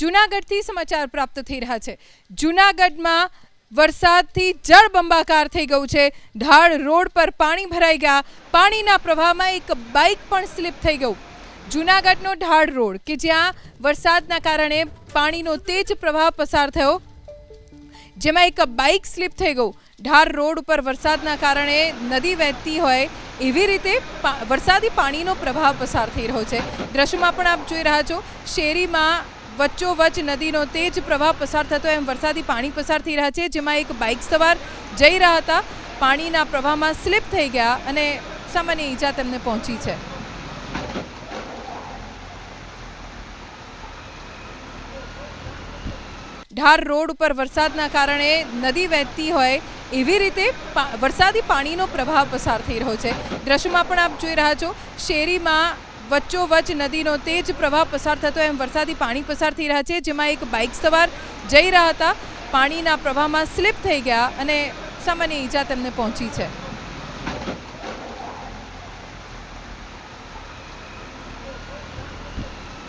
જૂનાગઢથી સમાચાર પ્રાપ્ત થઈ રહ્યા છે. જૂનાગઢમાં વરસાદથી જળબંબાકાર થઈ ગયું છે. ઢાળ રોડ પર પાણી ભરાઈ ગયા. પાણીના પ્રવાહમાં એક બાઇક પણ સ્લીપ થઈ ગયું. જૂનાગઢનો ઢાળ રોડ કે જ્યાં વરસાદના કારણે પાણીનો તેજ પ્રવાહ પસાર થયો, જેમાં એક બાઇક સ્લીપ થઈ ગયું. ઢાર રોડ ઉપર વરસાદના કારણે નદી વહેતી હોય એવી રીતે વરસાદી પાણીનો પ્રવાહ પસાર થઈ રહ્યો છે. દ્રશ્યમાં પણ આપ જોઈ રહ્યા છો, શેરીમાં વચ્ચોવચ્ચ નદીનો તેજ પ્રવાહ પસાર થતો એમ વરસાદી પાણી પસાર થઈ રહ્યા છે, જેમાં એક બાઇક સવાર જઈ રહ્યા હતા. પાણીના પ્રવાહમાં સ્લીપ થઈ ગયા અને સામાન્ય ઈજા તેમને પહોંચી છે. ઢાર રોડ ઉપર વરસાદના કારણે નદી વહેતી હોય એવી રીતે વરસાદી પાણીનો પ્રવાહ પસાર થઈ રહ્યો છે. દ્રશ્યમાં પણ આપ જોઈ રહ્યા છો, શેરીમાં વચ્ચોવચ્ચ નદીનો તેજ પ્રવાહ પસાર થતો એમ વરસાદી પાણી પસાર થઈ રહ્યા છે, જેમાં એક બાઇક સવાર જઈ રહ્યા હતા. પાણીના પ્રવાહમાં સ્લીપ થઈ ગયા અને સામાન્ય ઈજા તેમને પહોંચી છે.